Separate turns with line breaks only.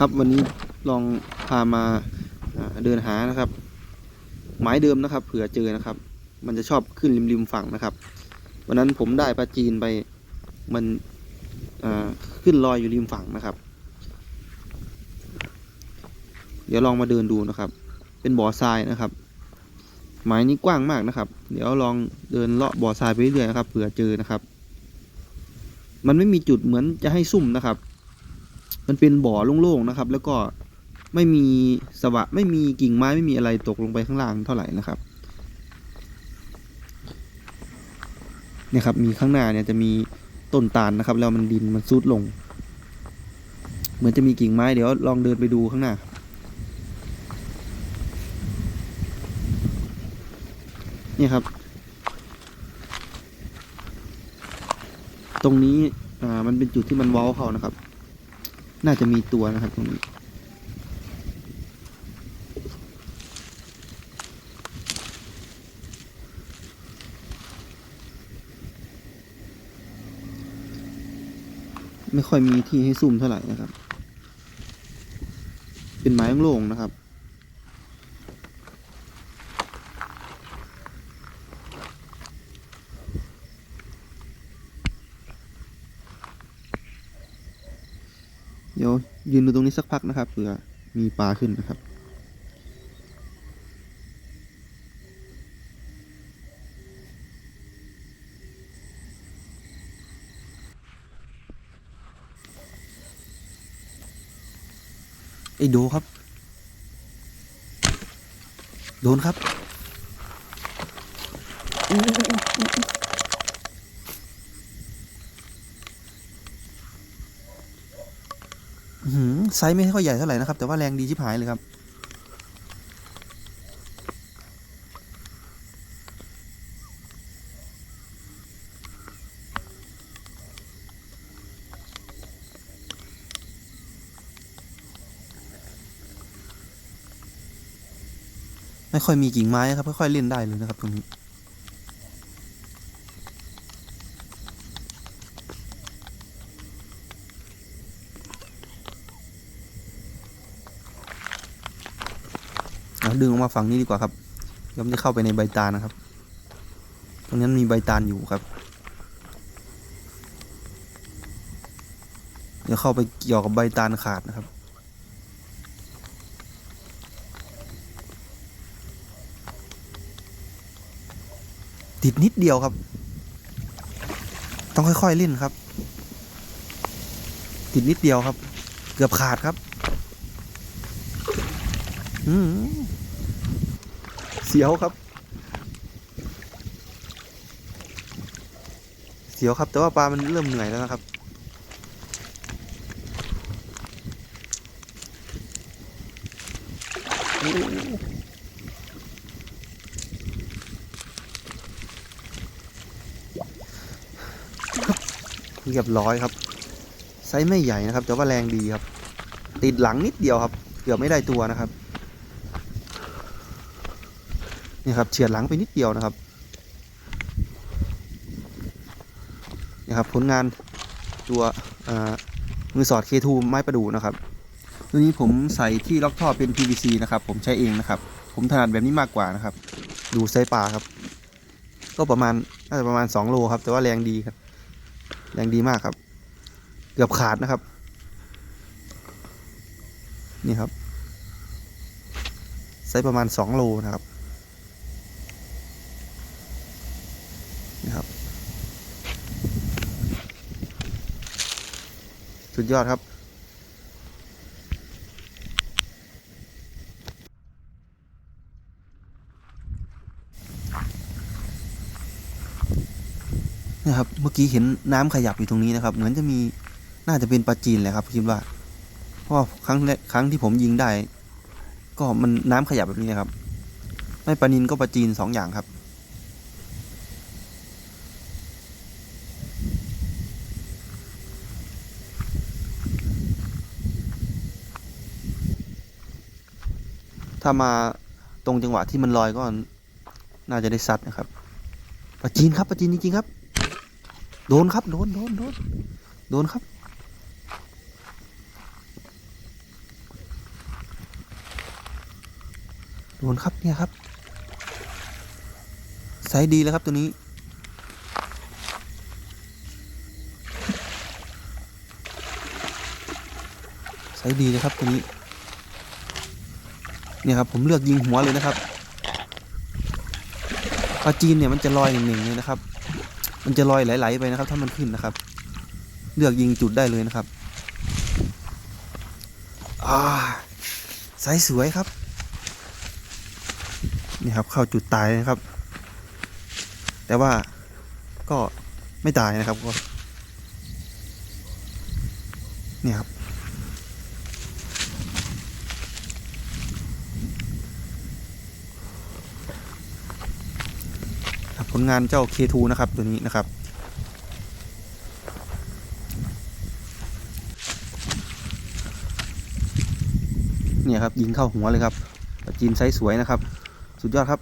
ครับวันนี้ลองพามาเดินหานะครับ หมายเดิมนะครับ เผื่อเจอนะครับ มันจะชอบขึ้นริมริมฝั่งนะครับ วันนั้นผมได้ปลาจีนไปมันขึ้นลอยอยู่ริมฝั่งนะครับ เดี๋ยวลองมาเดินดูนะครับ เป็นบ่อทรายนะครับ หมายนี้กว้างมากนะครับ เดี๋ยวลองเดินเลาะบ่อทรายไปเรื่อยๆนะครับเผื่อเจอนะครับ มันไม่มีจุดเหมือนจะให้ซุ่มนะครับ มันเป็นบ่อโล่งๆนะครับ แล้วก็ไม่มีสวะไม่มีกิ่งไม้ไม่มีอะไรตกลงไปข้างล่างเท่าไหร่นะครับเนี่ยครับมีข้างหน้าเนี่ยจะมีต้นตาลนะครับ แล้วมันดินมันซุดลง เหมือนจะมีกิ่งไม้เดี๋ยวลองเดินไปดูข้างหน้า เนี่ยครับ ตรงนี้อ่ามันเป็นจุดที่มันเว้าเขานะครับ น่าจะมีตัวนะครับตรงนี้ไม่ค่อยมีที่ให้ซุ่มเท่าไหร่นะครับ เป็นไม้โล่งนะครับ ดี๋ยวยืนดูตรงนี้สักพักนะครับเผื่อมีปลาขึ้นนะครับ ไอ้โดครับ โดนครับอื้อหือ ไซส์ไม่ค่อยใหญ่เท่าไหร่นะครับ แต่ว่าแรงดีชิบหายเลยครับ ไม่ค่อยมีกิ่งไม้ครับค่อยๆเล่นได้เลยนะครับตรงนี้ ดึงออกมาฝั่งนี้ดีกว่าครับยวมันจะเข้าไปในใบตาลนะครับ ตรงนั้นมีใบตาลอยู่ครับ เดี๋ยวเข้าไปเกี่ยวกับใบตาลขาดนะครับ ติดนิดเดียวครับ ต้องค่อยๆเล่นครับ ติดนิดเดียวครับ เกือบขาดครับ อืม เสียวครับ เสียวครับ แต่ว่าปลามันเริ่มเหนื่อยแล้วนะครับ เรียบร้อยครับ ไซส์ไม่ใหญ่นะครับ แต่ว่าแรงดีครับ ติดหลังนิดเดียวครับ เกือบไม่ได้ตัวนะครับ นี่ครับเฉียดหลังไปนิดเดียวนะครับนี่ครับผลงานตัวอ่ามือสอด K2 ไม้ประดูนะครับตัวนี้ผมใส่ที่ล็อกท่อเป็น PVC นะครับ ผมใช้เองนะครับ ผมถนัดแบบนี้มากกว่านะครับ ดูไซปลาครับ ก็ประมาณน่าจะประมาณ 2 โลครับ แต่ว่าแรงดีครับ แรงดีมากครับ เกือบขาดนะครับ นี่ครับไซประมาณ 2 โลนะครับนี่ครับ สุดยอดครับ นะครับ เมื่อกี้เห็นน้ำขยับอยู่ตรงนี้นะครับ เหมือนจะมีน่าจะเป็นปลาจีนแหละครับคิดว่า เพราะครั้งแรกครั้งที่ผมยิงได้ ก็มันน้ำขยับแบบนี้นะครับ ไม่ปลานินก็ปลาจีนสองอย่างครับ ถ้ามาตรงจังหวะที่มันลอยก็น่าจะได้ซัดนะครับปลาจีนครับปลาจีนจริงๆครับ โดนครับโดนโดนโดนโดนครับโดนครับเนี่ยครับไซส์ดีแล้วครับตัวนี้ ไซส์ดีนะครับตัวนี้ เนี่ยครับผมเลือกยิงหัวเลยนะครับปลาจีนเนี่ยมันจะลอยหนึ่งๆเลยนะครับ มันจะลอยไหลๆไปนะครับ ถ้ามันขึ้นนะครับ เลือกยิงจุดได้เลยนะครับอ่าไซส์สวยครับ นี่ครับเข้าจุดตายนะครับ แต่ว่าก็ไม่ตายนะครับก็เนี่ยครับ ครับผ ลงานเจ้า K2 นะครับตัวนี้นะครับ เนี่ยครับยิงเข้าหัวเลยครับจีนไซส์สวยนะครับ สุดยอดครับ